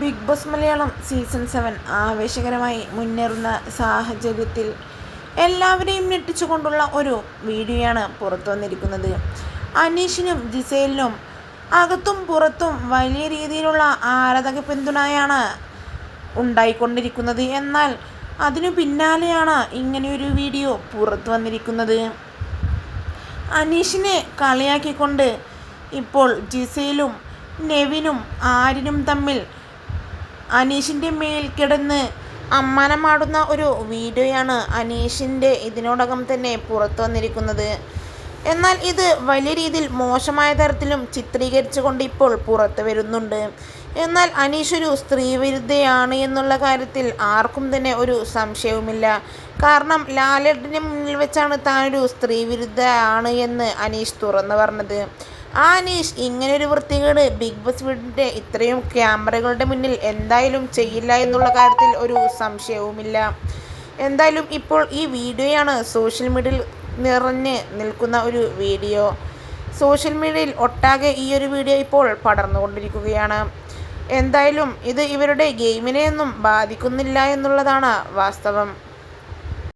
Bigg Boss Malayalam season seven ആവേശകരമായി മുന്നേറുന്ന സാഹചര്യത്തിൽ എല്ലാവരെയും ഞെട്ടിച്ചുകൊണ്ടുള്ള ഒരു വീഡിയോയാണ് പുറത്തു വന്നിരിക്കുന്നത്. അനീഷിനും ജിസേലിനും അകത്തും പുറത്തും വലിയ രീതിയിലുള്ള ആരാധക പിന്തുണയാണ് ഉണ്ടായിക്കൊണ്ടിരിക്കുന്നത്. എന്നാൽ അതിനു പിന്നാലെയാണ് ഇങ്ങനെയൊരു വീഡിയോ പുറത്തു വന്നിരിക്കുന്നത്. അനീഷിനെ കളിയാക്കിക്കൊണ്ട് ഇപ്പോൾ ജിസയിലും നെവിനും ആരിനും തമ്മിൽ അനീഷിന്റെ മേൽ കിടന്ന് അമ്മാനമാടുന്ന ഒരു വീഡിയോയാണ് അനീഷിന്റെ ഇതിനോടകം തന്നെ പുറത്തു വന്നിരിക്കുന്നത്. എന്നാൽ ഇത് വലിയ രീതിയിൽ മോശമായ തരത്തിലും ചിത്രീകരിച്ചുകൊണ്ട് ഇപ്പോൾ പുറത്തു വരുന്നുണ്ട്. എന്നാൽ അനീഷ് ഒരു സ്ത്രീവിരുദ്ധയാണ് എന്നുള്ള കാര്യത്തിൽ ആർക്കും തന്നെ ഒരു സംശയവുമില്ല. കാരണം ലാലേട്ടന് മുന്നിൽ വെച്ചാണ് താനൊരു സ്ത്രീവിരുദ്ധ ആണ് എന്ന് അനീഷ് തുറന്നു പറഞ്ഞത്. ആ അനീഷ് ഇങ്ങനൊരു വൃത്തികേട്. ബിഗ് ബോസ് വീടിന്റെ ഇത്രയും ക്യാമറകളുടെ മുന്നിൽ എന്തായാലും ചെയ്യില്ല എന്നുള്ള കാര്യത്തിൽ ഒരു സംശയവുമില്ല. എന്തായാലും ഇപ്പോൾ ഈ വീഡിയോയാണ് സോഷ്യൽ മീഡിയയിൽ നിറഞ്ഞ് നിൽക്കുന്ന ഒരു വീഡിയോ. സോഷ്യൽ മീഡിയയിൽ ഒട്ടാകെ ഈ ഒരു വീഡിയോ ഇപ്പോൾ പടർന്നുകൊണ്ടിരിക്കുകയാണ്. എന്തായാലും ഇത് ഇവരുടെ ഗെയിമിനെയൊന്നും ബാധിക്കുന്നില്ല എന്നുള്ളതാണ് വാസ്തവം.